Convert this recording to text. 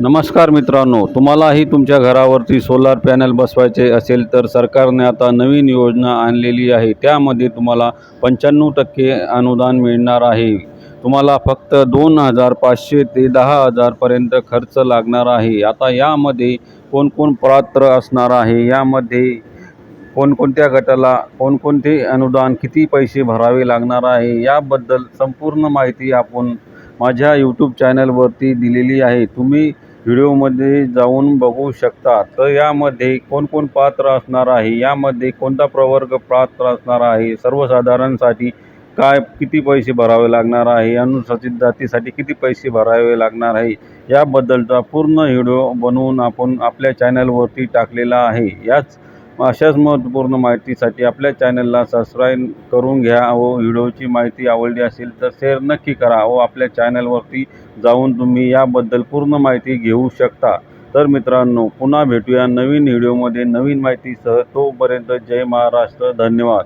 नमस्कार मित्रांनो तुम्हालाही तुमच्या घरावरती सोलार पॅनल बसवायचे असेल तर सरकारने आता नवीन योजना आणलेली आहे. त्यामध्ये तुम्हाला पंच्याण्णव टक्के अनुदान मिळणार आहे. तुम्हाला फक्त दोन हजार पाचशे ते दहा हजारपर्यंत खर्च लागणार आहे. आता यामध्ये कोणकोण पात्र असणार आहे? यामध्ये कोणकोणत्या गटाला कोणकोणते अनुदान किती पैसे भरावे लागणार आहे? याबद्दल संपूर्ण माहिती आपण माझ्या यूट्यूब चॅनलवरती दिलेली आहे. तुम्ही व्हिडिओमध्ये जाऊन बघू शकता. तर यामध्ये कोणकोण पात्र असणार आहे? यामध्ये कोणता प्रवर्ग पात्र असणार आहे? सर्वसाधारणसाठी काय किती पैसे भरावे लागणार आहे? अनुसूचित जातीसाठी किती पैसे भरावे लागणार आहे? याबद्दलचा पूर्ण व्हिडिओ बनवून आपण आपल्या चॅनलवरती टाकलेला आहे. याच अशाच महत्त्वपूर्ण माहितीसाठी आपल्या चॅनलला सबस्क्राईब करून घ्या व व्हिडिओची माहिती आवडली असेल तर शेअर नक्की करा व आपल्या चॅनलवरती जाऊन तुम्ही याबद्दल पूर्ण माहिती घेऊ शकता. तर मित्रांनो पुन्हा भेटूया नवीन व्हिडिओमध्ये नवीन माहितीसह. तोपर्यंत जय महाराष्ट्र. धन्यवाद.